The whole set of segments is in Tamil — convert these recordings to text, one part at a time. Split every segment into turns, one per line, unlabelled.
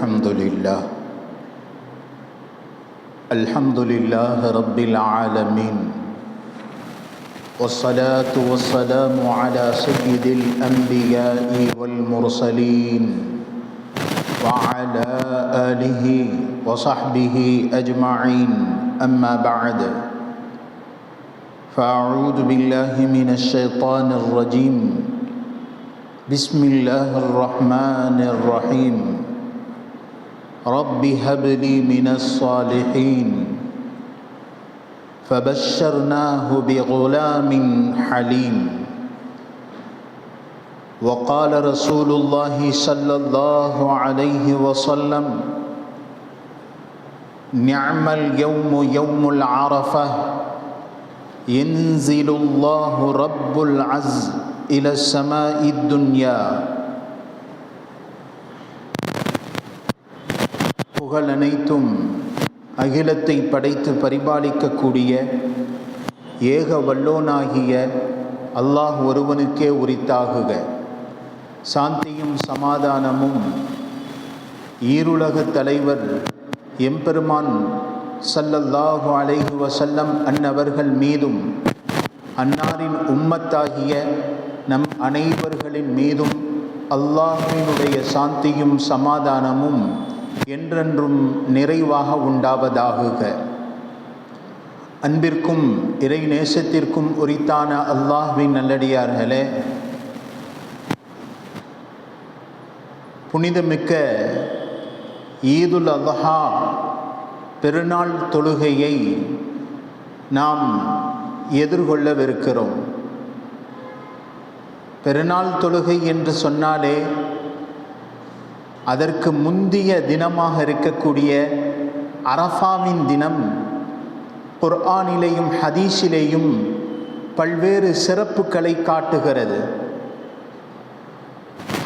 الحمد لله الحمد لله رب العالمين. والصلاة والسلام على سيد الأنبياء والمرسلين وعلى آله وصحبه أجمعين. أما بعد فأعوذ بالله من الشيطان الرجيم. بسم الله الرحمن الرحيم. رب هب لي من الصالحين فبشرناه بغلام حليم وقال رسول الله صلى الله عليه وسلم نعم اليوم يوم العرفه ينزل الله رب العز إلى السماء الدنيا புகழ் அனைத்தும் அகிலத்தை படைத்து பரிபாலிக்கக்கூடிய ஏக வல்லோனாகிய அல்லாஹ் ஒருவனுக்கே உரித்தாகுக. சாந்தியும் சமாதானமும் ஈருலகத் தலைவர் எம்பெருமான் சல்லல்லாஹு அலைஹு வசல்லம் அன்னவர்கள் மீதும் அன்னாரின் உம்மத்தாகிய நம் அனைவர்களின் மீதும் அல்லாஹினுடைய சாந்தியும் சமாதானமும் என்றென்றும் நிறைவாக உண்டாவதாகுக. அன்பிற்கும் இறை நேசத்திற்கும் உரித்தான அல்லாஹ்வின் நல்லடியார்களே புனிதமிக்க ஈதுல் அல்ஹா பெருநாள் தொழுகையை நாம் எதிர்கொள்ளவிருக்கிறோம். பெருநாள் தொழுகை என்று சொன்னாலே அதற்கு முந்திய தினமாக இருக்கக்கூடிய அரஃபாவின் தினம் குர்ஆனிலேயும் ஹதீஸிலேயும் பல்வேறு சிறப்புகளை காட்டுகிறது.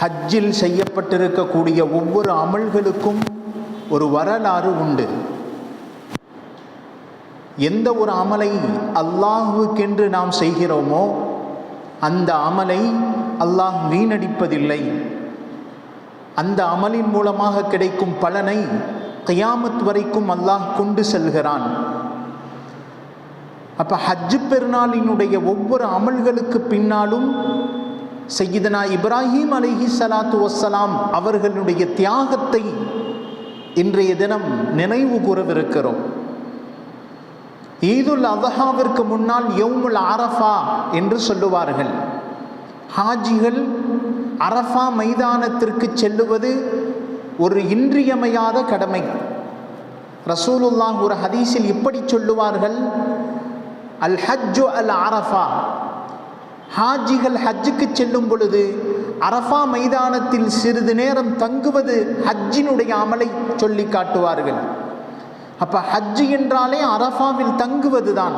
ஹஜ்ஜில் செய்யப்பட்டிருக்கக்கூடிய ஒவ்வொரு அமல்களுக்கும் ஒரு வரலாறு உண்டு. எந்த ஒரு அமலை அல்லாஹுக்கென்று நாம் செய்கிறோமோ அந்த அமலை அல்லாஹ் வீணடிப்பதில்லை. அந்த அமலின் மூலமாக கிடைக்கும் பலனை கயாமத் வரைக்கும் அல்லாஹ் கொண்டு செல்கிறான். அப்ப ஹஜ்ஜு பெருநாளினுடைய ஒவ்வொரு அமல்களுக்கு பின்னாலும் செய்தனா இப்ராஹிம் அலிஹி சலாத்து வசலாம் அவர்களுடைய தியாகத்தை இன்றைய தினம் நினைவு கூறவிருக்கிறோம். ஈதுல் அதஹாவிற்கு முன்னால் யவுமுல் ஆரஃபா என்று சொல்லுவார்கள். ஹாஜிகள் அரஃபா மைதானத்திற்கு செல்லுவது ஒரு இன்றியமையாத கடமை. ரசூலுல்லாஹ் ஒரு ஹதீஸில் இப்படி சொல்லுவார்கள் அல் ஹஜ்ஜு அல் அரஃபா ஹாஜிகள் ஹஜ்ஜுக்கு செல்லும் பொழுது அரஃபா மைதானத்தில் சிறிது நேரம் தங்குவது ஹஜ்ஜினுடைய அமலை சொல்லி காட்டுவார்கள். அப்போ ஹஜ்ஜு என்றாலே அரஃபாவில் தங்குவது தான்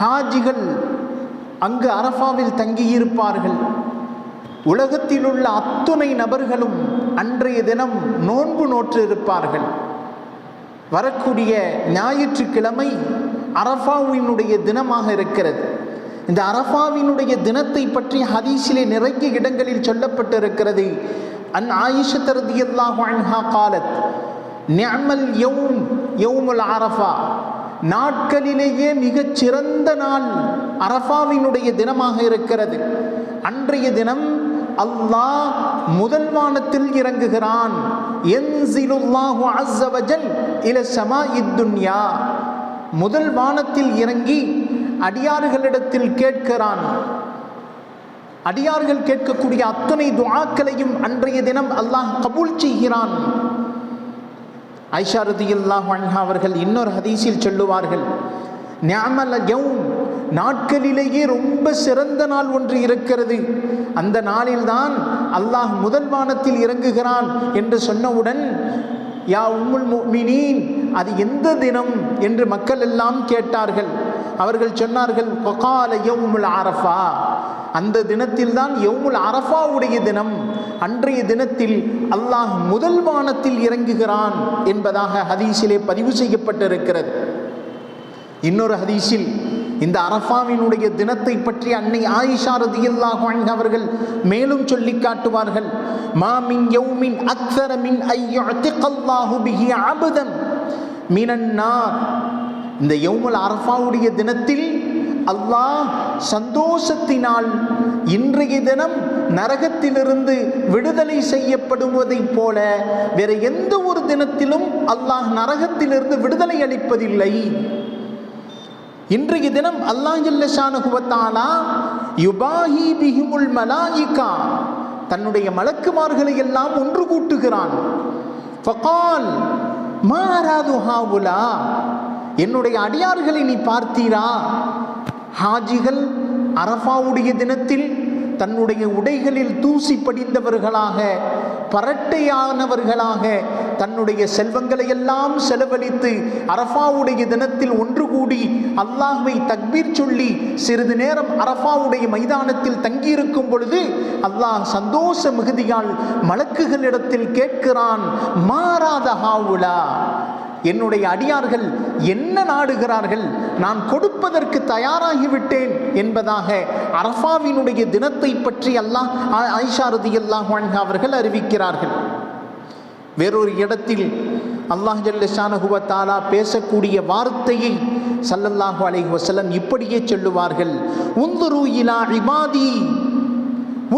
ஹாஜிகள் அங்கு அரஃபாவில் தங்கியிருப்பார்கள். உலகத்தில் உள்ள அத்துணை நபர்களும் அன்றைய தினம் நோன்பு நோற்று இருப்பார்கள் வரக்கூடிய ஞாயிற்றுக்கிழமை அரஃபாவினுடைய தினமாக இருக்கிறது. இந்த அரஃபாவினுடைய தினத்தை பற்றி ஹதீஸிலே நிறைய இடங்களில் சொல்லப்பட்டிருக்கிறது. அன் ஆயிஷத்தரதி அல்லாஹு அன்ஹா காலத் நியமல் யவும் யவுமுல் அரஃபா. நாட்களிலேயே மிகச் சிறந்த நாள் அரஃபாவினுடைய தினமாக இருக்கிறது. அன்றைய தினம் அல்லாஹ் முதல் வானத்தில் இறங்குகிறான். இல சமா இத்துன்யா முதல் வானத்தில் இறங்கி அடியார்களிடத்தில் கேட்கிறான். அடியார்கள் கேட்கக்கூடிய அத்தனை துவாக்களையும் அன்றைய தினம் அல்லாஹ் கபூல் செய்கிறான். ஐஷா அல்லாஹ் அவர்கள் இன்னொரு ஹதீஸில் சொல்லுவார்கள் ஞாமல் யவும் நாட்களிலேயே ரொம்ப சிறந்த நாள் ஒன்று இருக்கிறது. அந்த நாளில்தான் அல்லாஹ் முதல் வானத்தில் இறங்குகிறான் என்று சொன்னவுடன் யா உம்முல் மீனின் அது எந்த தினம்? என்று மக்கள் எல்லாம் கேட்டார்கள். அவர்கள் சொன்னார்கள் கொகால யவுமுல் அரஃபா. அந்த தினத்தில் தான் யவுமுல் அரஃபாவுடைய தினம். அன்றைய தினத்தில் அல்லாஹ் முதல் வானத்தில் இறங்குகிறான் என்பதாக ஹதீஸிலே பதிவு செய்யப்பட்டிருக்கிறது. இன்னொரு ஹதீஸில் இந்த அரஃபாவினுடைய தினத்தை பற்றி அன்னை ஆயிஷா ரதியல்லாஹு அன்ஹா அவர்கள் மேலும் சொல்லி காட்டுவார்கள். மாமின் யௌமின் அக்ஸர மின் ஐயுஅத்திகல்லாஹு பிஹி அபதன் மினன்னார் இந்த யௌமல் அரஃபாவுடைய தினத்தில் அல்லாஹ் சந்தோஷத்தினால் இன்றைய தினம் நரகத்திலிருந்து விடுதலை செய்யப்படுவதைப் போல வேற எந்த ஒரு தினத்திலும் அல்லாஹ் நரகத்திலிருந்து விடுதலை அளிப்பதில்லை. இன்றைய தினம் அல்லாஹில்லஷானுகுவத்தானா யுபாஹி பிஹிமுல் மலாயிகா தன்னுடைய மலக்குமார்களை எல்லாம் ஒன்று கூட்டுகிறான். ஃபகால் மாராது ஹாவுலா என்னுடைய அடியார்களை நீ பார்த்தீரா? ஹாஜிகள் அரஃபாவுடைய தினத்தில் தன்னுடைய உடைகளில் தூசி படிந்தவர்களாக பரட்டையானவர்களாக தன்னுடைய செல்வங்களை எல்லாம் செலவழித்து அரஃபாவுடைய தினத்தில் ஒன்று கூடி அல்லாஹ்வை தக்பீர் சொல்லி சிறிது நேரம் அரஃபாவுடைய மைதானத்தில் தங்கியிருக்கும் பொழுது அல்லாஹ் சந்தோஷ மிகுதியால் மலக்குகளிடத்தில் கேட்கிறான் மாறாத ஹாவுலா? என்னுடைய அடியார்கள் என்ன நாடுகிறார்கள்? நான் கொடுப்பதற்கு தயாராகிவிட்டேன் என்பதாக அரஃபாவினுடைய தினத்தை பற்றி அல்லாஹ் ஆயிஷா அல்லாஹ் அவர்கள் அறிவிக்கிறார்கள். வேறொரு இடத்தில் அல்லாஹ் ஜல்லஷானஹுவ தாலா பேசக்கூடிய வார்த்தையை சல்லல்லாஹு அலைஹி வசலம் இப்படியே சொல்லுவார்கள். உந்துரு இலா இபாதி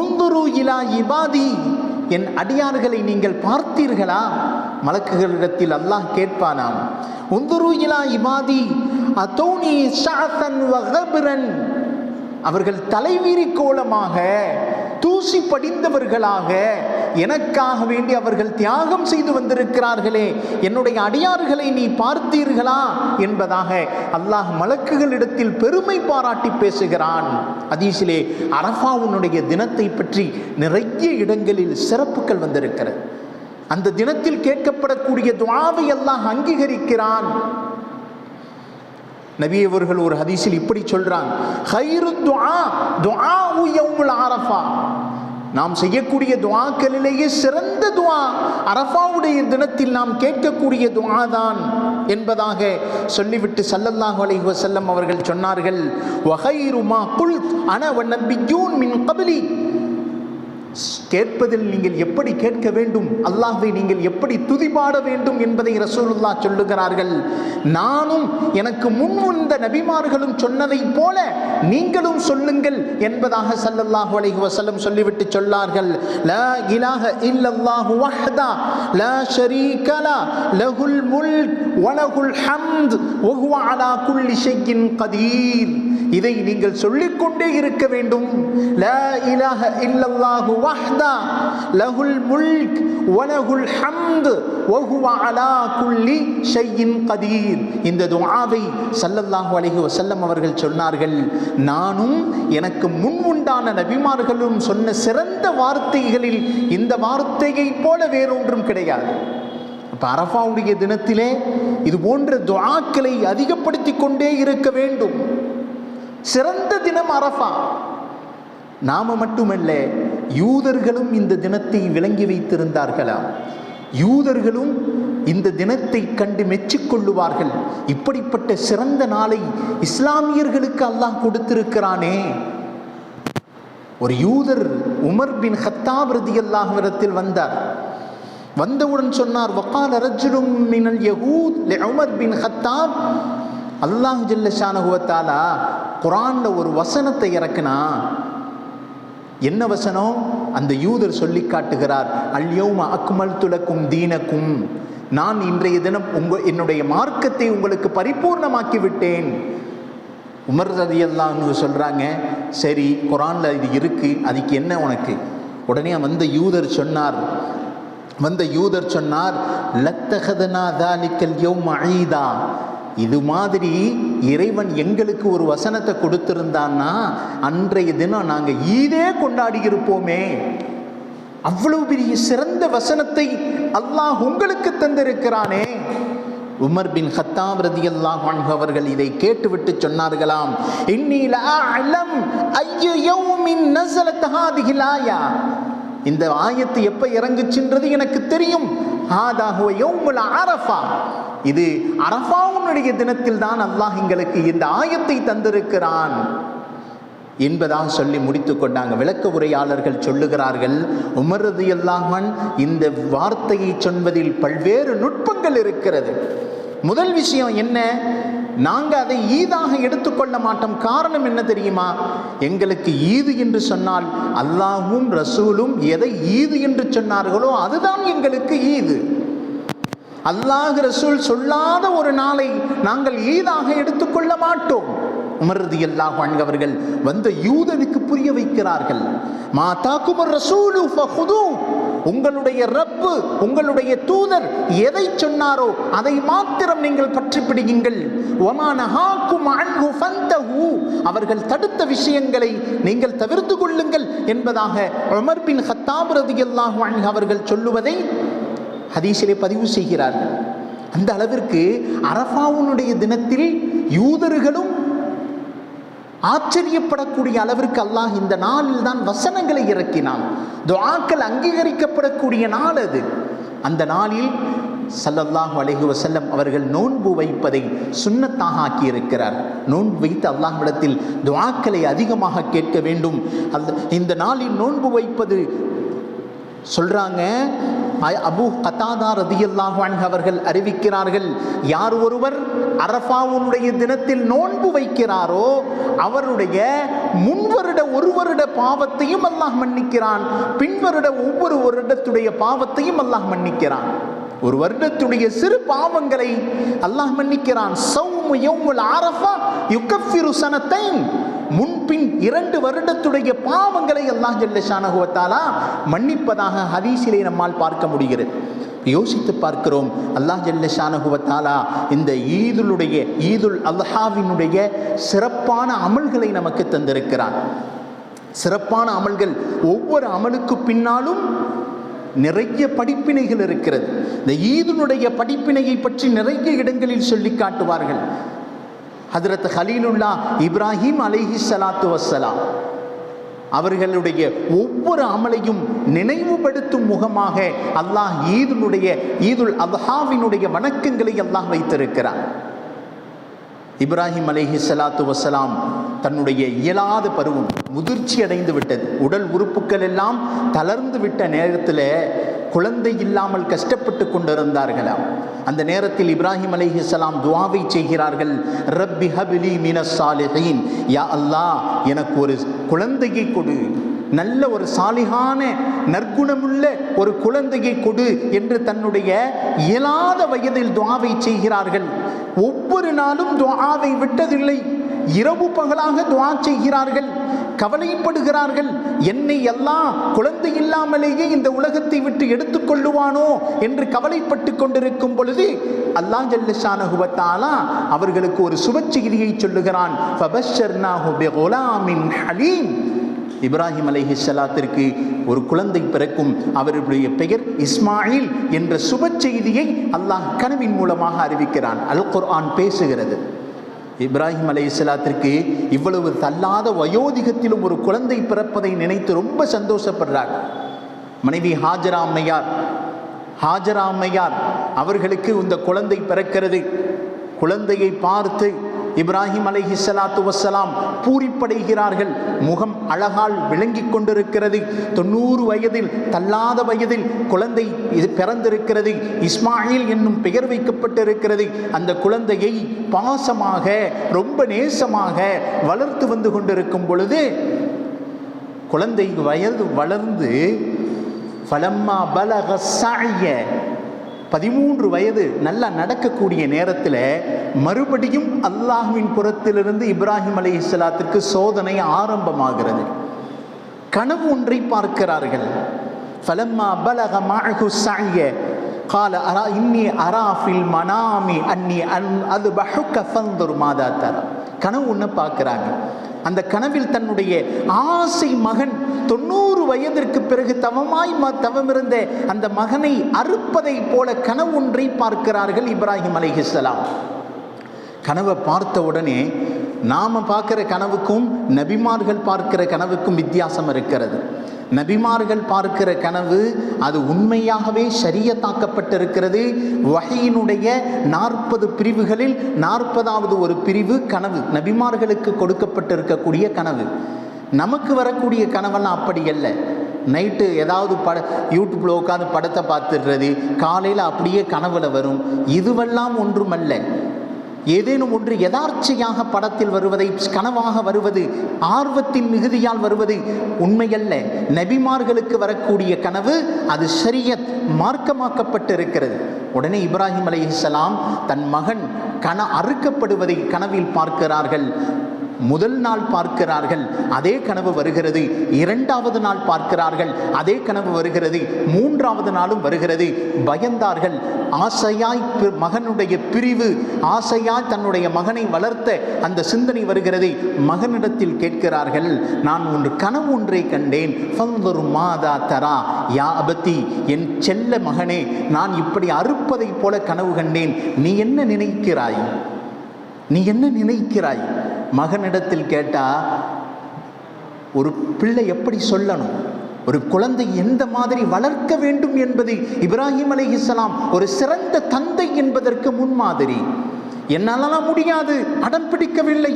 உந்துரு இலா இபாதி. என் அடியார்களை நீங்கள் பார்த்தீர்களா? மலக்குகளிடத்தில் அல்லாஹ் கேட்பானாம். உந்துரு இலா இபாதி அதோனி ஷஅதன் வகபிரன் அவர்கள் தலைவீரி கோலமாக தூசி படிந்தவர்களாக எனக்காக வேண்டி அவர்கள் தியாகம் செய்து வந்திருக்கிறார்களே என்னுடைய அடியார்களை நீ பார்த்தீர்களா? என்பதாக அல்லாஹ் மலக்குகளிடத்தில் பெருமை பாராட்டி பேசுகிறான். அதீசிலே அரஃபாவுனுடைய தினத்தை பற்றி நிறைய இடங்களில் சிறப்புகள் வந்திருக்கிறது. அந்த தினத்தில் கேட்கப்படக்கூடிய துவாவை எல்லாம் அங்கீகரிக்கிறான். நபி அவர்கள் ஒரு ஹதீஸில் இப்படி சொல்றான் ஹைரு அரஃபா. நாம் செய்யக்கூடிய துவாக்களிலேயே சிறந்த துவா அரஃபாவுடைய தினத்தில் நாம் கேட்கக்கூடிய துவா தான் என்பதாக சொல்லிவிட்டு சல்லல்லாஹு அலைஹி வஸல்லம் அவர்கள் சொன்னார்கள் வஹைருமா புல் குல்த் அன மின் கபலி. கேட்பதில் நீங்கள் எப்படி கேட்க வேண்டும்? அல்லாஹ்வை நீங்கள் எப்படி துதிபாட வேண்டும் என்பதை ரசூலுல்லா சொல்லுகிறார்கள். நானும் எனக்கு முன் வந்த நபிமார்களும் சொன்னதைப் போல நீங்களும் சொல்லுங்கள் என்பதாக சல்லல்லாஹு அலைஹி வஸல்லம் சொல்லிவிட்டு சொன்னார்கள். லா இலாஹ இல்லல்லாஹு வஹ்தா லா ஷரீக லா லஹுல் முல்க் வலஹுல் ஹம்த் வஹுவ அலா குல்லி ஷைஇன் கதீர் இதை நீங்கள் சொல்லிக்கொண்டே இருக்க வேண்டும். லா இலாஹ இல்லல்லாஹு வஹ்தா லஹுல் முல்க் வலஹுல் ஹம்த் வஹுவ அலா குல்லி ஷைஇன் கதீர் இந்த துஆவை ஸல்லல்லாஹு அலைஹி வஸல்லம் அவர்கள் சொன்னார்கள் நானும் எனக்கு முன் உண்டான நபிமார்களும் சொன்ன சிறந்த வார்த்தைகளில் இந்த வார்த்தையைப் போல வேறொன்றும் கிடையாது. இப்போ அரஃபாவுடைய தினத்திலே இது போன்ற துவாக்களை அதிகப்படுத்தி கொண்டே இருக்க வேண்டும். சிறந்த தினம் அரஃபா. நாம மட்டுமல்ல யூதர்களும் இந்த தினத்தை விளங்கி வைத்திருந்தார்களாம் யூதர்களும் இந்த தினத்தை கண்டு மெச்சிக்கொள்ளுவார்கள். இப்படிப்பட்ட சிறந்த நாளை இஸ்லாமியர்களுக்கு அல்லாஹ் கொடுத்திருக்கிறானே. ஒரு யூதர் உமர் பின் ஹத்தாப் ரதியல்லாஹ்விடத்தில் வந்தார். வந்தவுடன் சொன்னார் வக்கால் ரஜுலும் மினல் யஹூத் உமர் பின் ஹத்தாப் அல்லாஹ் ஜல்ல ஷானகுவத்தாலா குரான்ல ஒரு வசனத்தை இறக்குனா என்ன வசனம்? அந்த யூதர் சொல்லி காட்டுகிறார் அல்யோம அக்மல் துலக்கும் தீனக்கும். நான் இன்றைய தினம் உங்க என்னுடைய மார்க்கத்தை உங்களுக்கு பரிபூர்ணமாக்கி விட்டேன் உமர் ரதியல்லான்னு சொல்றாங்க சரி குரான்ல இது இருக்கு அதுக்கு என்ன உனக்கு? உடனே வந்த யூதர் சொன்னார் வந்த யூதர் சொன்னார் லத்தகதனா தாலிக்கல் யௌம் அஈதா இது மாதிரி இறைவன் எங்களுக்கு ஒரு வசனத்தை கொடுத்திருந்தான்னா அன்றைய தினம் நாங்கள் ஈதே கொண்டாடி இருப்போமே அவ்வளவு பெரிய சிறந்த வசனத்தை அல்லாஹ் உங்களுக்கு தந்திருக்கிறானே. உமர் பின் ஹத்தாம் ரதி அல்லாஹ் அவர்கள் இதை கேட்டுவிட்டு சொன்னார்களாம். இன்னில அலம் ஐயோ மின் நஸலத் ஹாதிஹில் இந்த ஆயத்து எப்ப இறங்குச்சுன்றது எனக்கு தெரியும். அரஃபா. இது அரஃபாவுடைய தினத்தில் தான் அல்லாஹ் எங்களுக்கு இந்த ஆயத்தை தந்திருக்கிறான். என்பதாக சொல்லி முடித்து கொண்டாங்க. விளக்க உரையாளர்கள் சொல்லுகிறார்கள் உமரது அல்லாஹன் இந்த வார்த்தையை சொல்வதில் பல்வேறு நுட்பங்கள் இருக்கிறது. முதல் விஷயம் என்ன? நாங்கள் அதை ஈதாக எடுத்துக்கொள்ள மாட்டோம். காரணம் என்ன தெரியுமா? எங்களுக்கு ஈது என்று சொன்னால் அல்லாஹும் ரசூலும் எதை ஈது என்று சொன்னார்களோ அதுதான் எங்களுக்கு ஈது. அல்லாஹ் ரசூல் சொல்லாத ஒரு நாளை நாங்கள் ஈதாக எடுத்துக்கொள்ள மாட்டோம். உமரது அல்லாஹ் அவர்கள் வந்த யூதனுக்கு புரிய வைக்கிறார்கள். மாதா குமர் ரசூலு ஃபஹுது உங்களுடைய ரப்பு உங்களுடைய தூதர் எதை சொன்னாரோ அதை மாத்திரம் நீங்கள் பற்றி பிடியுங்கள் அவர்கள் தடுத்த விஷயங்களை நீங்கள் தவிர்த்து கொள்ளுங்கள் என்பதாக உமர் பின் ஹத்தாப் ரதியல்லாஹு அவர்கள் சொல்லுவதை ஹதீஸிலே பதிவு செய்கிறார்கள். அந்த அளவிற்கு அரஃபாவுனுடைய தினத்தில் யூதர்களும் ஆச்சரியப்படக்கூடிய அளவிற்கு அல்லாஹ் இந்த நாளில் தான் வசனங்களை இறக்கினான். துவாக்கள் அங்கீகரிக்கப்படக்கூடிய நாள் அது. அந்த நாளில் சல்லல்லாஹு அலஹி வசல்லம் அவர்கள் நோன்பு வைப்பதை சுன்னத்தாக ஆக்கியிருக்கிறார். நோன்பு வைத்து அல்லாஹ்விடத்தில் துவாக்களை அதிகமாக கேட்க வேண்டும். அந்த இந்த நாளில் நோன்பு வைப்பது சொல்கிறாங்க அபு கதாதா ரதியல்லாஹு அன்ஹு அவர்கள் அறிவிக்கிறார்கள் யார் ஒருவர் அரஃபாவுடைய தினத்தில் நோன்பு வைக்கிறாரோ அவருடைய முன்வருட ஒரு வருட பாவத்தையும் அல்லாஹ் மன்னிக்கிறான். பின்வருட ஒவ்வொரு வருடத்துடைய பாவத்தையும் அல்லாஹ் மன்னிக்கிறான். ஒரு வருடத்துடைய சிறு பாவங்களை அல்லாஹ் மன்னிக்கிறான். சௌமு யௌமுல் அரஃபா யுகஃபிரு சனத்தைன் முன்பின் இரண்டு வருடத்துடைய பாவங்களை அல்லாஹ் ஜல்லஷானகுவத்தாலா மன்னிப்பதாக ஹதீஸிலே நம்மால் பார்க்க முடிகிறது. யோசித்து பார்க்கிறோம் அல்லாஹ் ஜல்லஷானகுவத்தாலா இந்த ஈதுலுடைய ஈதுல் அல்லாஹாவினுடைய சிறப்பான அமல்களை நமக்கு தந்திருக்கிறான். சிறப்பான அமல்கள் ஒவ்வொரு அமலுக்கு பின்னாலும் நிறைய படிப்பினைகள் இருக்கிறது. இந்த ஈதுனுடைய படிப்பினையை பற்றி நிறைய இடங்களில் சொல்லி காட்டுவார்கள். ஹதரத் ஹலீலுல்லா இப்ராஹிம் அலைஹி சலாத்து வசலாம் அவர்களுடைய ஒவ்வொரு அமலையும் நினைவுபடுத்தும் முகமாக அல்லாஹ் ஈதுனுடைய ஈதுல் அல்ஹாவினுடைய வணக்கங்களை அல்லாஹ் வைத்திருக்கிறார் இப்ராஹிம் அலைஹி சலாத்து வசலாம் தன்னுடைய இயலாத பருவம் முதிர்ச்சி அடைந்து விட்டது. உடல் உறுப்புகள் எல்லாம் தளர்ந்து விட்ட நேரத்தில் குழந்தை இல்லாமல் கஷ்டப்பட்டு கொண்டிருந்தார்களாம் அந்த நேரத்தில் இப்ராஹிம் அலி இஸ்லாம் துவாவை செய்கிறார்கள். ரப்பி ஹபிலி மினஸ் யா அல்லாஹ் எனக்கு ஒரு குழந்தையை கொடு. நல்ல ஒரு சாலிகான நற்குணமுள்ள ஒரு குழந்தையை கொடு என்று தன்னுடைய இயலாத வயதில் துவாவை செய்கிறார்கள். ஒவ்வொரு நாளும் துவாவை விட்டதில்லை. இரவு பகலாக துவா செய்கிறார்கள் கவலைப்படுகிறார்கள். என்னை எல்லாம் குழந்தை இல்லாமலேயே இந்த உலகத்தை விட்டு எடுத்துக்கொள்ளுவானோ என்று கவலைப்பட்டு கொண்டிருக்கும் பொழுது அல்லாஹ் ஜல்லஷானஹுவத்தாலா அவர்களுக்கு ஒரு சுப செய்தியை சொல்லுகிறான். இப்ராஹிம் அலைஹி ஸலாத்திற்கு ஒரு குழந்தை பிறக்கும். அவருடைய பெயர் இஸ்மாயில் என்ற சுப செய்தியை அல்லாஹ் கனவின் மூலமாக அறிவிக்கிறான். அல் குர்ஆன் பேசுகிறது. இப்ராஹிம் அலை இஸ்லாத்திற்கு இவ்வளவு தள்ளாத வயோதிகத்திலும் ஒரு குழந்தை பிறப்பதை நினைத்து ரொம்ப சந்தோஷப்படுறார் மனைவி ஹாஜரா அம்மையார் ஹாஜரா அம்மையார் அவர்களுக்கு இந்த குழந்தை பிறக்கிறது. குழந்தையை பார்த்து இப்ராஹிம் அலைஹி சலாத்து வசலாம் பூரிப்படைகிறார்கள். முகம் அழகால் விளங்கிக் கொண்டிருக்கிறது. தொண்ணூறு வயதில் தள்ளாத வயதில் குழந்தை இது பிறந்திருக்கிறது. இஸ்மாயில் என்னும் பெயர் வைக்கப்பட்டிருக்கிறது. அந்த குழந்தையை பாசமாக ரொம்ப நேசமாக வளர்த்து வந்து கொண்டிருக்கும் பொழுது குழந்தை வயது வளர்ந்து பலம்மா பலக சாய பதிமூன்று வயது நல்லா நடக்கக்கூடிய நேரத்தில் மறுபடியும் அல்லாஹுவின் புறத்திலிருந்து இப்ராஹிம் அலி இஸ்லாத்திற்கு சோதனை ஆரம்பமாகிறது. கனவு ஒன்றை பார்க்கிறார்கள். ஃபலம்மா பலக மாழகு சாய கால அரா இன்னி அராஃபில் மனாமி அன்னி அன் அது பஹுக்க ஃபந்தொரு மாதா தரா கனவு ஒன்று பார்க்குறாங்க. அந்த கனவில் தன்னுடைய ஆசை மகன் தொண்ணூறு வயதிற்கு பிறகு தவமாய் தவமிருந்த அந்த மகனை அறுப்பதை போல கனவு ஒன்றை பார்க்கிறார்கள் இப்ராஹிம் அலைஹிஸ்ஸலாம் கனவை பார்த்த உடனே நாம் பார்க்குற கனவுக்கும் நபிமார்கள் பார்க்கிற கனவுக்கும் வித்தியாசம் இருக்கிறது. நபிமார்கள் பார்க்கிற கனவு அது உண்மையாகவே சரியத்தாக்கப்பட்டிருக்கிறது வகையினுடைய நாற்பது பிரிவுகளில் நாற்பதாவது ஒரு பிரிவு கனவு நபிமார்களுக்கு கொடுக்கப்பட்டிருக்கக்கூடிய கனவு. நமக்கு வரக்கூடிய கனவெல்லாம் அப்படி அல்ல. நைட்டு ஏதாவது பட யூடியூப்பில் உட்காந்து படத்தை பார்த்துடுறது காலையில் அப்படியே கனவுல வரும். இதுவெல்லாம் ஒன்றுமல்ல. ஏதேனும் ஒன்று யதார்ச்சையாக படத்தில் வருவதை கனவாக வருவது ஆர்வத்தின் மிகுதியால் வருவது உண்மையல்ல. நபிமார்களுக்கு வரக்கூடிய கனவு அது ஷரியத் மார்க்கமாக்கப்பட்டிருக்கிறது. உடனே இப்ராஹிம் அலைஹிஸ்ஸலாம் தன் மகன் கன அறுக்கப்படுவதை கனவில் பார்க்கிறார்கள். முதல் நாள் பார்க்கிறார்கள் அதே கனவு வருகிறது. இரண்டாவது நாள் பார்க்கிறார்கள் அதே கனவு வருகிறது. மூன்றாவது நாளும் வருகிறது. பயந்தார்கள். ஆசையாய் பி- மகனுடைய பிரிவு ஆசையாய் தன்னுடைய மகனை வளர்த்த அந்த சிந்தனை வருகிறது. மகனிடத்தில் கேட்கிறார்கள் நான் ஒன்று கனவு ஒன்றை கண்டேன். மாதா தரா. யா அபத்தி என் செல்ல மகனே நான் இப்படி அறுப்பதைப் போல கனவு கண்டேன். நீ என்ன நினைக்கிறாய்? நீ என்ன நினைக்கிறாய்? மகனிடத்தில் கேட்டால் ஒரு பிள்ளை எப்படி சொல்லணும்? ஒரு குழந்தை எந்த மாதிரி வளர்க்க வேண்டும் என்பது இப்ராஹிம் அலைஹிஸ்ஸலாம் ஒரு சிறந்த தந்தை என்பதற்கு முன்மாதிரி என்னாலலாம் முடியாது அடம் பிடிக்கவில்லை.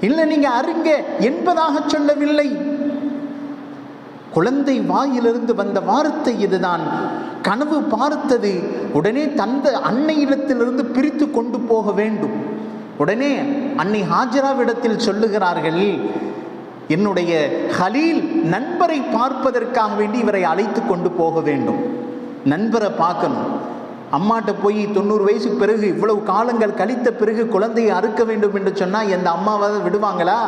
இல்லை நீங்கள் அறிங்க என்பதாக சொல்லவில்லை. குழந்தை வாயிலிருந்து வந்த வார்த்தை இதுதான். கனவு பார்த்தது உடனே தந்த அன்னையிடத்திலிருந்து பிரித்து கொண்டு போக வேண்டும். உடனே அன்னை ஹாஜராவிடத்தில் சொல்லுகிறார்கள் என்னுடைய ஹலீல் நண்பரை பார்ப்பதற்காக வேண்டி இவரை அழைத்து கொண்டு போக வேண்டும். நண்பரை பார்க்கணும். அம்மாட்ட போய் தொண்ணூறு வயசுக்கு பிறகு இவ்வளவு காலங்கள் கழித்த பிறகு குழந்தையை அறுக்க வேண்டும் என்று சொன்னால் எந்த அம்மாவை விடுவாங்களா?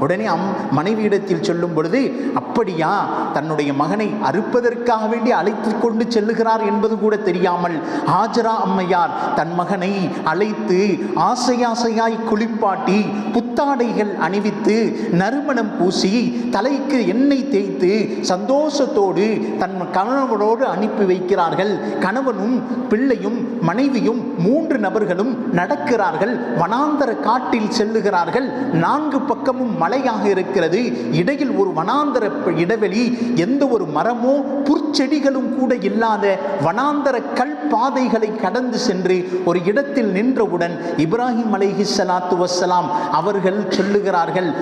உடனே அம் மனைவியிடத்தில் சொல்லும் பொழுது அப்படியா தன்னுடைய மகனை அறுப்பதற்காக வேண்டி அழைத்து கொண்டு செல்லுகிறார் என்பது கூட தெரியாமல் ஹாஜரா அம்மையார் தன் மகனை அழைத்து ஆசையாசையாய் குளிப்பாட்டி குளிப்பாட்டி புத்தாடைகள் அணிவித்து நறுமணம் பூசி தலைக்கு எண்ணெய் தேய்த்து சந்தோஷத்தோடு தன் கணவனோடு அனுப்பி வைக்கிறார்கள். கணவனும் பிள்ளையும் மனைவியும் மூன்று நபர்களும் நடக்கிறார்கள். வனாந்தர காட்டில் செல்லுகிறார்கள். நான்கு பக்கமும் மலையாக இருக்கிறது. இடையில் ஒரு வனாந்தர இடைவெளி எந்த ஒரு மரமோ செடிகளும் கூட இல்லாத வனாந்தர கல் பாதைகளை கடந்து சென்று ஒரு இடத்தில் நின்றவுடன் இப்ராஹிம் அலைஹி சலாத்து வசலாம் அவர்கள் சொல்லுகிறார்கள்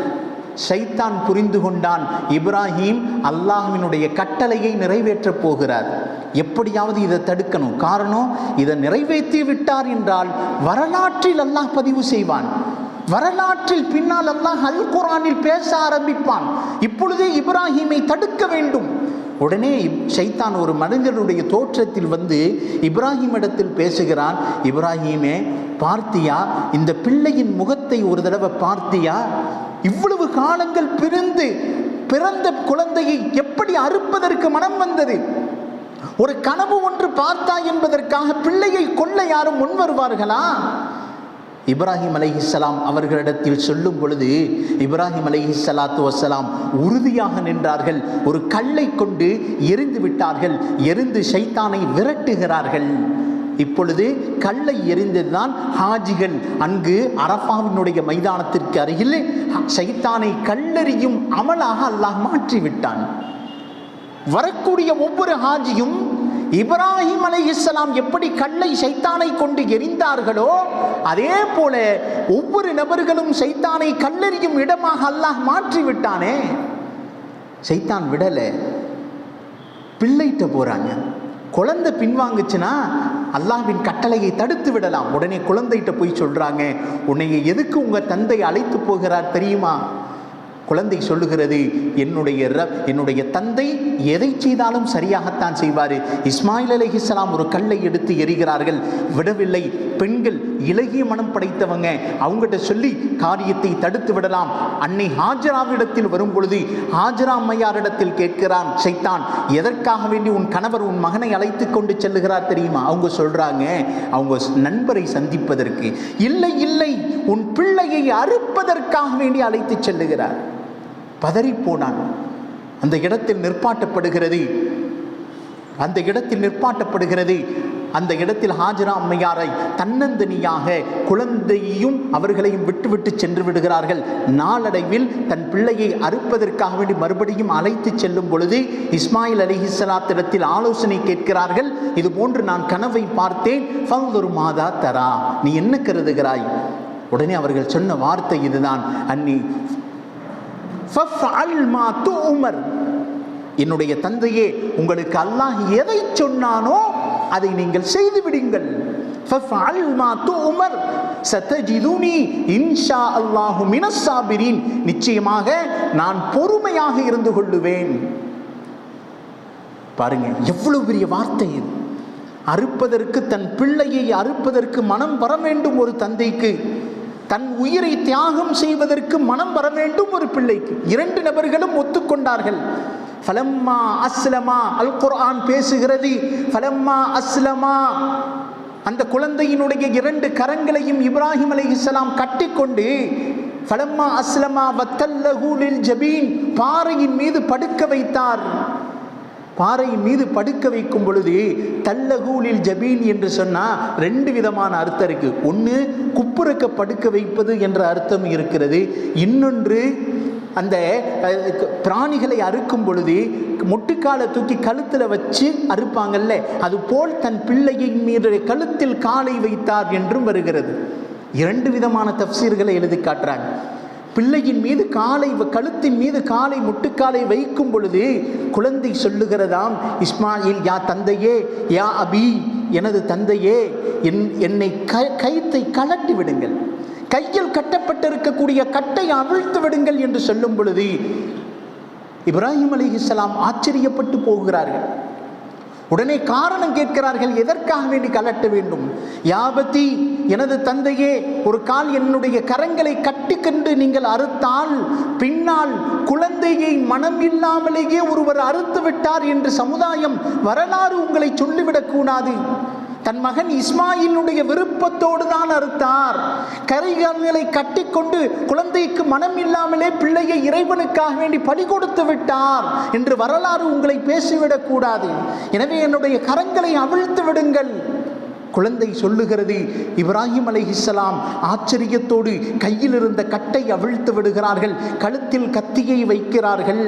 சைத்தான் புரிந்து கொண்டான். இப்ராஹிம் அல்லாஹினுடைய கட்டளையை நிறைவேற்றப் போகிறார். எப்படியாவது இதை தடுக்கணும். காரணம் இதை நிறைவேற்றி விட்டார் என்றால் வரலாற்றில் அல்லாஹ் பதிவு செய்வான். வரலாற்றில் பின்னால் அல்லாஹ் அல் குரானில் பேச ஆரம்பிப்பான். இப்பொழுதே இப்ராஹீமை தடுக்க வேண்டும். உடனே சைத்தான் ஷைத்தான் ஒரு மனிதனுடைய தோற்றத்தில் வந்து இப்ராஹிம் இடத்தில் பேசுகிறான் இப்ராஹீமே பார்த்தியா? இந்த பிள்ளையின் முகத்தை ஒரு தடவை பார்த்தியா? இவ்வளவு காலங்கள் பிரிந்து பிறந்த குழந்தையை எப்படி அறுப்பதற்கு மனம் வந்தது? ஒரு கனவு ஒன்று பார்த்தா என்பதற்காக பிள்ளையை கொல்ல யாரும் முன் வருவார்களா இப்ராஹிம் அலைஹிஸ்ஸலாம் அவர்களிடத்தில் சொல்லும் பொழுது இப்ராஹிம் அலைஹிஸ்ஸலாத்து வசலாம் உறுதியாக நின்றார்கள். ஒரு கல்லை கொண்டு எரிந்து விட்டார்கள். எரிந்து ஷைத்தானை விரட்டுகிறார்கள். இப்பொழுது கல்லை எரிந்ததுதான் ஹாஜிகள். அங்கு அரஃபாவினுடைய மைதானத்திற்கு அருகில் ஷைத்தானை கல்லெறியும் அமலாக அல்லாஹ் மாற்றி விட்டான் வரக்கூடிய ஒவ்வொரு ஹாஜியும் இப்ராஹிம் அலைஹிஸ்ஸலாம் எப்படி கல்லை சைத்தானை கொண்டு எரிந்தார்களோ அதே போல ஒவ்வொரு நபர்களும் சைத்தானை கல்லெறியும் இடமாக அல்லாஹ் மாற்றி விட்டானே சைத்தான் விடலை. பிள்ளைகிட்ட போறாங்க. குழந்தை பின்வாங்குச்சுன்னா அல்லாஹ்வின் கட்டளையை தடுத்து விடலாம். உடனே குழந்தைகிட்ட போய் சொல்றாங்க உன்னை எதுக்கு உங்க தந்தை அழைத்து போகிறார் தெரியுமா? குழந்தை சொல்லுகிறது என்னுடைய ர- என்னுடைய தந்தை எதை செய்தாலும் சரியாகத்தான் செய்வார். இஸ்மாயில் அலைஹிஸ்ஸலாம் ஒரு கல்லை எடுத்து எறிகிறார்கள். விடவில்லை பெண்கள் இலகிய மனம் படைத்தவங்க அவங்ககிட்ட சொல்லி காரியத்தை தடுத்து விடலாம். அன்னை ஹாஜராவிடத்தில் வரும் பொழுது ஹாஜரா அம்மையாரிடத்தில் கேட்கிறான் சைத்தான் எதற்காக வேண்டி உன் கணவர் உன் மகனை அழைத்து கொண்டு செல்லுகிறார் தெரியுமா? அவங்க சொல்றாங்க அவங்க நண்பரை சந்திப்பதற்கு. இல்லை இல்லை உன் பிள்ளையை அறுப்பதற்காக வேண்டி அழைத்து செல்லுகிறார். பதறிப் போனான் அந்த இடத்தில் நிற்பாட்டப்படுகிறது. அந்த இடத்தில் நிற்பாட்டப்படுகிறது. அந்த இடத்தில் ஹாஜரா அம்மையாரை தன்னந்தனியாக குழந்தையையும் அவர்களையும் விட்டுவிட்டு சென்று விடுகிறார்கள். நாளடைவில் தன் பிள்ளையை அறுப்பதற்காக வேண்டி மறுபடியும் அழைத்து செல்லும் பொழுது இஸ்மாயில் அலிஹிஸ்லாத்திடத்தில் ஆலோசனை கேட்கிறார்கள். இது போன்று நான் கனவை பார்த்தேன். ஃபல்துரு மாதா தரா. நீ என்ன கருதுகிறாய்? உடனே அவர்கள் சொன்ன வார்த்தை இதுதான். அன்னி ஃபஃப்அல் மா என்னுடைய தந்தையே உங்களுக்கு அல்லாஹ் எதை சொன்னானோ அதை நீங்கள் செய்து விடுங்கள் ஃபஃப்அல் மா சதஜிதுனி இன்ஷா அல்லாஹு நிச்சயமாக நான் பொறுமையாக இருந்து கொள்ளுவேன். பாருங்க எவ்வளவு பெரிய வார்த்தை இது. அறுப்பதற்கு தன் பிள்ளையை அறுப்பதற்கு மனம் வர வேண்டும் ஒரு தந்தைக்கு. தன் உயிரை தியாகம் செய்வதற்கு மனம் வர வேண்டும் ஒரு பிள்ளைக்கு. இரண்டு நபர்களும் ஒத்துக்கொண்டார்கள். ஃபலம்மா அஸ்லமா அல் குர்ஆன் பேசுகிறது. ஃபலம்மா அஸ்லமா அந்த குழந்தையினுடைய இரண்டு கரங்களையும் இப்ராஹிம் அலி இஸ்லாம் கட்டிக்கொண்டு ஃபலம்மா அஸ்லமா வத்தல்லஹூலில் ஜபீன் பாறையின் மீது படுக்க வைத்தார். பாறையின் மீது படுக்க வைக்கும் பொழுது தல்லகூலில் ஜபீன் என்று சொன்னால் ரெண்டு விதமான அர்த்தம் இருக்கு. ஒன்று குப்புறக்க படுக்க வைப்பது என்ற அர்த்தம் இருக்கிறது. இன்னொன்று அந்த பிராணிகளை அறுக்கும் பொழுது முட்டுக்காலை தூக்கி கழுத்தில் வச்சு அறுப்பாங்கல்ல அது போல் தன் பிள்ளையின் மீது கழுத்தில் காலை வைத்தார் என்றும் வருகிறது. இரண்டு விதமான தப்சீர்களை எழுதி காட்டுறாங்க. பிள்ளையின் மீது காலை கழுத்தின் மீது காலை முட்டுக்காலை வைக்கும் பொழுது குழந்தை சொல்லுகிறதாம் இஸ்மாயில் யா தந்தையே யா அபி எனது தந்தையே என் என்னை க கயிற்றை கலட்டி விடுங்கள். கையில் கட்டப்பட்டிருக்கக்கூடிய கட்டை அவிழ்த்து விடுங்கள் என்று சொல்லும் பொழுது இப்ராஹிம் அலிஹிஸ்லாம் ஆச்சரியப்பட்டு போகிறார்கள். உடனே காரணம் கேட்கிறார்கள் எதற்காக வேண்டி கலட்ட வேண்டும்? யாபத்தி எனது தந்தையே ஒரு கால் என்னுடைய கரங்களை கட்டிக்கொண்டு நீங்கள் அறுத்தால் பின்னால் குழந்தையை மனம் இல்லாமலேயே ஒருவர் அறுத்து விட்டார் என்று சமுதாயம் வரலாறு உங்களை சொல்லிவிடக் கூடாது தன் மகன் இஸ்மாயிலுடைய விருப்பத்தோடு தான் அறுத்தார். கரைகளை கட்டிக்கொண்டு குழந்தைக்கு மனம் இல்லாமலே பிள்ளையை இறைவனுக்காக வேண்டி பலி கொடுத்து விட்டார் என்று வரலாறு உங்களை பேசிவிடக் கூடாது எனவே என்னுடைய கரங்களை அவிழ்த்து விடுங்கள். குழந்தை சொல்லுகிறது. இப்ராஹிம் அலைஹிஸ்லாம் ஆச்சரியத்தோடு கையில் இருந்த கட்டை அவிழ்த்து விடுகிறார்கள். கழுத்தில் கத்தியை வைக்கிறார்கள்.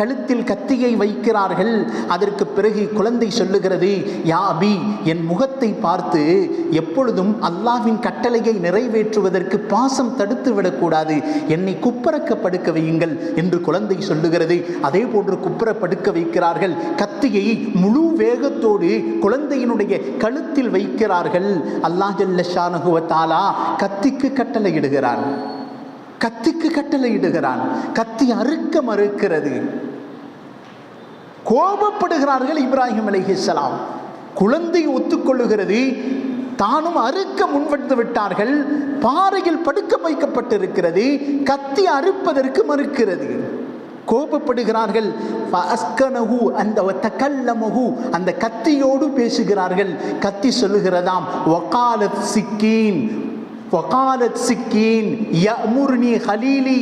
கழுத்தில் கத்தியை வைக்கிறார்கள். அதற்கு பிறகு குழந்தை சொல்லுகிறது யா அபி என் முகத்தை பார்த்து எப்பொழுதும் அல்லாஹ்வின் கட்டளையை நிறைவேற்றுவதற்கு பாசம் தடுத்து விடக்கூடாது. என்னை குப்பரக்க படுக்க வையுங்கள் என்று குழந்தை சொல்லுகிறது. அதே போன்று குப்பர படுக்க வைக்கிறார்கள். கத் கத்தியை முழு வேகத்தோடு குழந்தையினுடைய கழுத்தில் வைக்கிறார்கள். அல்லாஹ் ஜல்லஷானஹுவ தாலா கத்திக்கு கட்டளையிடுகிறான் கத்திக்கு கட்டளையிடுகிறான் கத்தி அறுக்க மறுக்கிறது. கோபப்படுகிறார்கள் இப்ராஹிம் அலிஹிஸ்லாம் குழந்தை ஒத்துக்கொள்ளுகிறது. தானும் அறுக்க முன்வந்து விட்டார்கள். பாறையில் படுக்க வைக்கப்பட்டிருக்கிறது. கத்தி அறுப்பதற்கு மறுக்கிறது. கோபப்படுகிறார்கள். அஸ்கனகு அந்த தக்கல்லமகு அந்த கத்தியோடு பேசுகிறார்கள். கத்தி சொல்லுகிறதாம் ஒகாலத் சிக்கீன் ஒகாலத் சிக்கீன் யமுர்னி ஹலீலி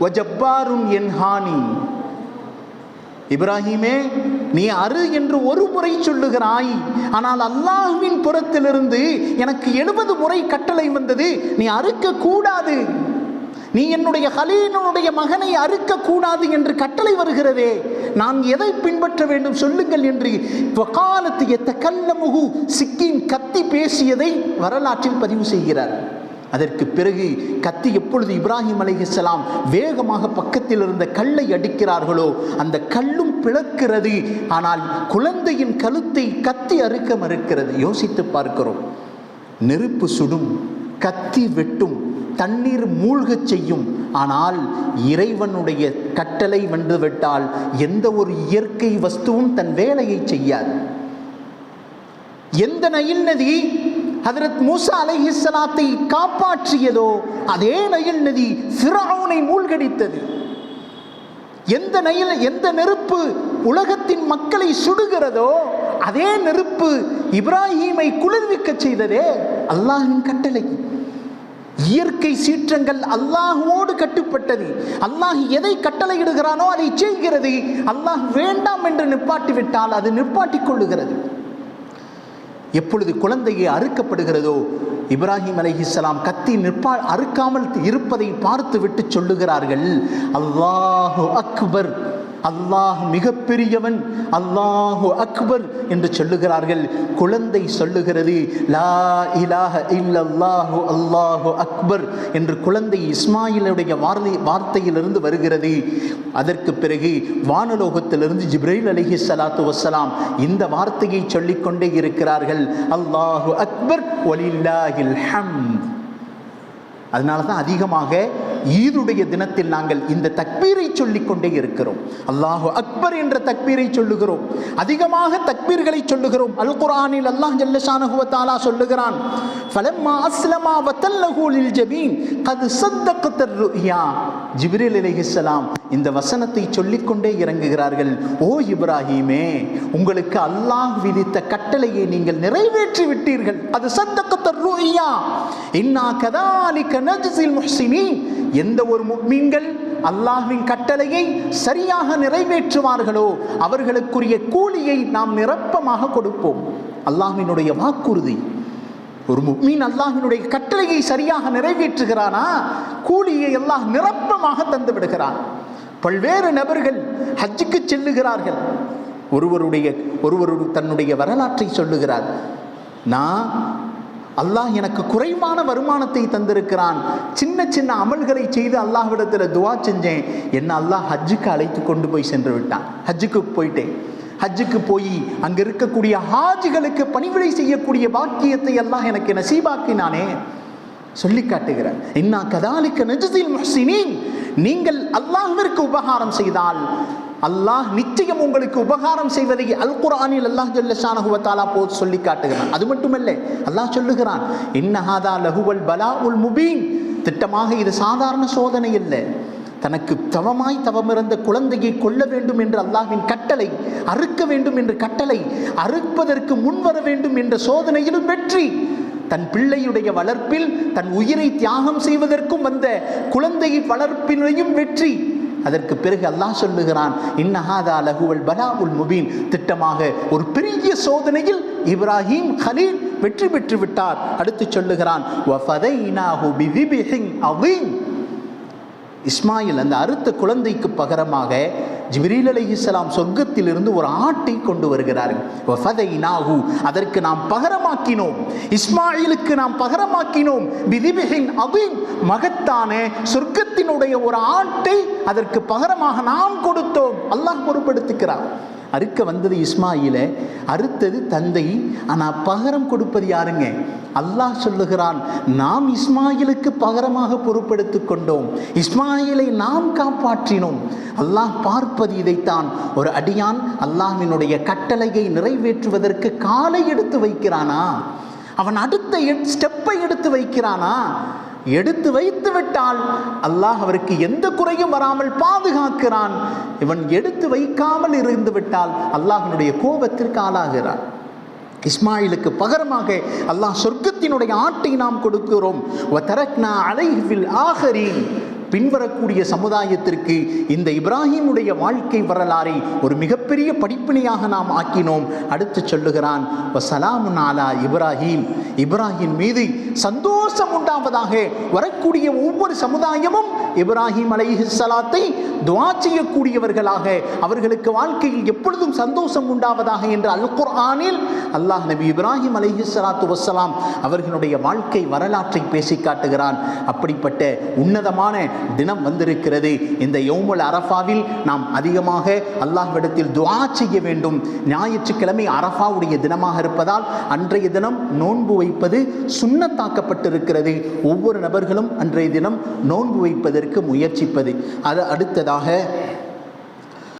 ஒஜப்பாரும் என்ஹானி. இப்ராஹிமே நீ அரு என்று ஒரு முறை சொல்லுகிறாய். ஆனால் அல்லாஹுவின் புறத்திலிருந்து எனக்கு எழுபது முறை கட்டளை வந்தது. நீ அறுக்க கூடாது. நீ என்னுடைய ஹலீனுடைய மகனை அறுக்க கூடாது என்று கட்டளை வருகிறதே. நான் எதை பின்பற்ற வேண்டும் சொல்லுங்கள் என்று வக்காலத்து எத்த கல்லமுகு சிக்கின் கத்தி பேசியதை வரலாற்றில் பதிவு செய்கிறார். அதற்கு பிறகு கத்தி எப்பொழுது இப்ராஹிம் அலைஹிஸ்ஸலாம் வேகமாக பக்கத்தில் இருந்த கல்லை அடிக்கிறார்களோ அந்த கல்லும் பிளக்கிறது. ஆனால் குழந்தையின் கழுத்தை கத்தி அறுக்க மறுக்கிறது. யோசித்து பார்க்கிறோம். நெருப்பு சுடும் கத்தி வெட்டும் தண்ணீர் மூழ்கச் செய்யும். ஆனால் இறைவனுடைய கட்டளை வந்துவிட்டால் எந்த ஒரு இயற்கை வஸ்துவும் தன் வேலையை செய்யாது. எந்த நயில் நதி ஹதரத் மூசா அலைஹிஸ்ஸலாத்தை காப்பாற்றியதோ அதே நயில் நதி ஃபிரௌனை மூழ்கடித்தது. எந்த நயில் எந்த நெருப்பு உலகத்தின் மக்களை சுடுகிறதோ அதே நெருப்பு இப்ராஹீமை குளிர்விக்க செய்ததே அல்லாஹின் கட்டளை. இயற்கை சீற்றங்கள் அல்லாஹுவோடு கட்டுப்பட்டது. அல்லாஹ் எதை கட்டளையிடுகிறானோ அதை செய்கிறது. அல்லாஹ் வேண்டாம் என்று நிப்பாட்டி விட்டால் அது நிப்பாட்டிக் கொள்ளுகிறது. எப்பொழுது குழந்தையை அறுக்கப்படுகிறதோ இப்ராஹிம் அலிஹிஸ்லாம் கத்தி நிற்பா அறுக்காமல் இருப்பதை பார்த்து விட்டு சொல்லுகிறார்கள். அல்லாஹு அக்பர். அல்லாஹ் மிகப்பெரியவன் அல்லாஹு அக்பர் என்று சொல்லுகிறார்கள். குழந்தை சொல்லுகிறது லா இலாஹ இல்லல்லாஹு அல்லாஹு அக்பர் என்று குழந்தை இஸ்மாயிலுடைய வார்த்தை வார்த்தையிலிருந்து வருகிறது. அதற்கு பிறகு வானலோகத்திலிருந்து ஜிப்ரைல் அலிஹி சலாத்து வசலாம் இந்த வார்த்தையை சொல்லிக்கொண்டே இருக்கிறார்கள். அல்லாஹு அக்பர் ஒலில்லாஹில் ஹம்த். அதனால தான் அதிகமாக ஈதுடைய தினத்தில் நாங்கள் இந்த தக்பீரை சொல்லிக்கொண்டே இருக்கிறோம். அல்லாஹு அக்பர் என்ற தக்பீரை சொல்லுகிறோம். அதிகமாக தக்பீர்களை சொல்லுகிறோம். அல் குரானில் அல்லாஹ் ஜல்லஷானஹு தாலா சொல்லுகிறான். ஃபலம்மா அஸ்லமா வதல்லஹு ஜபீன் கது சத்தக்கத்தர் ருஹியா ஜிப்ரில் அலைஹிஸ்ஸலாம் இந்த வசனத்தை சொல்லிக்கொண்டே இறங்குகிறார்கள். ஓ இப்ராஹீமே உங்களுக்கு அல்லாஹ் விதித்த கட்டளையை நீங்கள் நிறைவேற்றி விட்டீர்கள். அது சத்தகத் ருயா இன்னா கதாலிக நஜ்ஸில் முஹ்சினீன். எந்த ஒரு முக்மீன்கள் அல்லாஹ்வின் கட்டளையை சரியாக நிறைவேற்றுவார்களோ அவர்களுக்குரிய கூலியை நாம் நிரப்பமாக கொடுப்போம். அல்லாஹ்வினுடைய வாக்குறுதி. ஒரு முக்மீன் அல்லாஹினுடைய கட்டளையை சரியாக நிறைவேற்றுகிறானா? கூலியை அல்லாஹ் நிரப்பமாக தந்து விடுகிறான். பல்வேறு நபர்கள் ஹஜ்ஜுக்கு செல்லுகிறார்கள். ஒருவருடைய ஒருவரு தன்னுடைய வரலாற்றை சொல்லுகிறார். நான் அல்லாஹ் எனக்கு குறைவான வருமானத்தை தந்திருக்கிறான். சின்ன சின்ன அமல்களை செய்து அல்லாஹ்விடத்தில் துவா செஞ்சேன். என்ன அல்லாஹ் ஹஜ்ஜுக்கு அழைத்து கொண்டு போய் சென்று விட்டான். ஹஜ்ஜுக்கு போயிட்டேன். ஹஜ்ஜுக்கு போய் அங்கே இருக்கக்கூடிய ஹாஜிகளுக்கு பணிவிடை செய்யக்கூடிய பாக்கியத்தை அல்லாஹ் எனக்கு நசீபாக்கினானே. சொல்லி காட்டுகிறார். என்ன கதாலிக்க நஜ்ஸில் முஹ்சினின் நீங்கள் அல்லாஹ்விற்கு உபகாரம் செய்தால் அல்லாஹ் நிச்சயம் உங்களுக்கு உபகாரம் செய்வதை அல் குரானில் அல்லாஹ் ஜல்லஷானஹு வ போ சொல்லி காட்டுகிறான் அது மட்டுமல்ல அல்லாஹ் சொல்லுகிறான் இன்னஹாதா லஹுவல் பலாஉல் முபீன். திட்டமாக இது சாதாரண சோதனை இல்லை தனக்கு தவமாய் தவமிருந்த குழந்தையை கொல்ல வேண்டும் என்ற அல்லாஹ்வின் கட்டளை அறுக்க வேண்டும் என்ற கட்டளை அறுப்பதற்கு முன்வர வேண்டும் என்ற சோதனையிலும் வெற்றி. தன் பிள்ளையுடைய வளர்ப்பில் தன் உயிரை தியாகம் செய்வதற்கும் வந்த குழந்தை வளர்ப்பினையும் வெற்றி. அதற்கு பிறகு அல்லாஹ் சொல்லுகிறான் இன்னஹாதா லகுவல் பலாவுல் முபீன். திட்டமாக ஒரு பெரிய சோதனையில் இப்ராஹிம் ஹலீல் வெற்றி பெற்று விட்டார் அடுத்து சொல்லுகிறான் இஸ்மாயில் அந்த அறுத்த குழந்தைக்கு பகரமாக ஜிப்ரீல் இஸ்லாம் சொர்க்கத்திலிருந்து ஒரு ஆட்டை கொண்டு வருகிறார்கள் அதற்கு நாம் பகரமாக்கினோம். இஸ்மாயிலுக்கு நாம் பகரமாக்கினோம். பிதிபிஹின் அதீம் மகத்தான சொர்க்கத்தினுடைய ஒரு ஆட்டை அதற்கு பகரமாக நாம் கொடுத்தோம். அல்லாஹ் பொறுப்படுத்துகிறார் அறுக்க வந்தது இஸ்மாயில அறுத்தது தந்தை. ஆனால் பகரம் கொடுப்பது யாருங்க? அல்லாஹ் சொல்லுகிறான் நாம் இஸ்மாயிலுக்கு பகரமாக பொறுப்படுத்தி கொண்டோம். இஸ்மாயிலை நாம் காப்பாற்றினோம். அல்லாஹ் பார்ப்பது இதைத்தான். ஒரு அடியான் அல்லாஹினுடைய கட்டளையை நிறைவேற்றுவதற்கு காலை எடுத்து வைக்கிறானா? அவன் அடுத்த ஸ்டெப்பை எடுத்து வைக்கிறானா? எடுத்து வைத்து விட்டால் அல்லாஹ் அவருக்கு எந்த குறையும் வராமல் பாதுகாக்கிறான். இவன் எடுத்து வைக்காமல் இருந்து விட்டால் அல்லாஹினுடைய கோபத்திற்கு ஆளாகிறான். இஸ்மாயிலுக்கு பகரமாக அல்லாஹ் சொர்க்கத்தினுடைய ஆட்டை நாம் கொடுக்கிறோம். வதரக்னா ஆகரீன் பின்வரக்கூடிய சமுதாயத்திற்கு இந்த இப்ராஹிமுடைய வாழ்க்கை வரலாறை ஒரு மிகப்பெரிய படிப்பினையாக நாம் ஆக்கினோம். அடுத்து சொல்லுகிறான் சலாமுன் ஆலா இப்ராஹிம். இப்ராஹிம் மீது சந்தோஷம் உண்டாவதாக வரக்கூடிய ஒவ்வொரு சமுதாயமும் இப்ராஹிம் அலைஹிஸ்ஸலாத்தை துவா செய்யக்கூடியவர்களாக அவர்களுக்கு வாழ்க்கையில் எப்பொழுதும் சந்தோஷம் உண்டாவதாக என்று அல் குர்ஆனில் அல்லாஹ் நபி இப்ராஹிம் அலைஹிஸ்ஸலாத்து வசலாம் அவர்களுடைய வாழ்க்கை வரலாற்றை பேசி காட்டுகிறான் அப்படிப்பட்ட உன்னதமான தினம் வந்திருக்கிறது. இந்த யௌமுல் அரஃபாவில் நாம் அதிகமாக அல்லாஹ்விடத்தில் துவா செய்ய வேண்டும். ஞாயிற்றுக்கிழமை அரஃபாவுடைய தினமாக இருப்பதால் அன்றைய தினம் நோன்பு வைப்பது சுண்ணத்தாக்கப்பட்டிருக்கிறது. ஒவ்வொரு நபர்களும் அன்றைய தினம் நோன்பு வைப்பதற்கு முயற்சிப்பது. அது அடுத்ததாக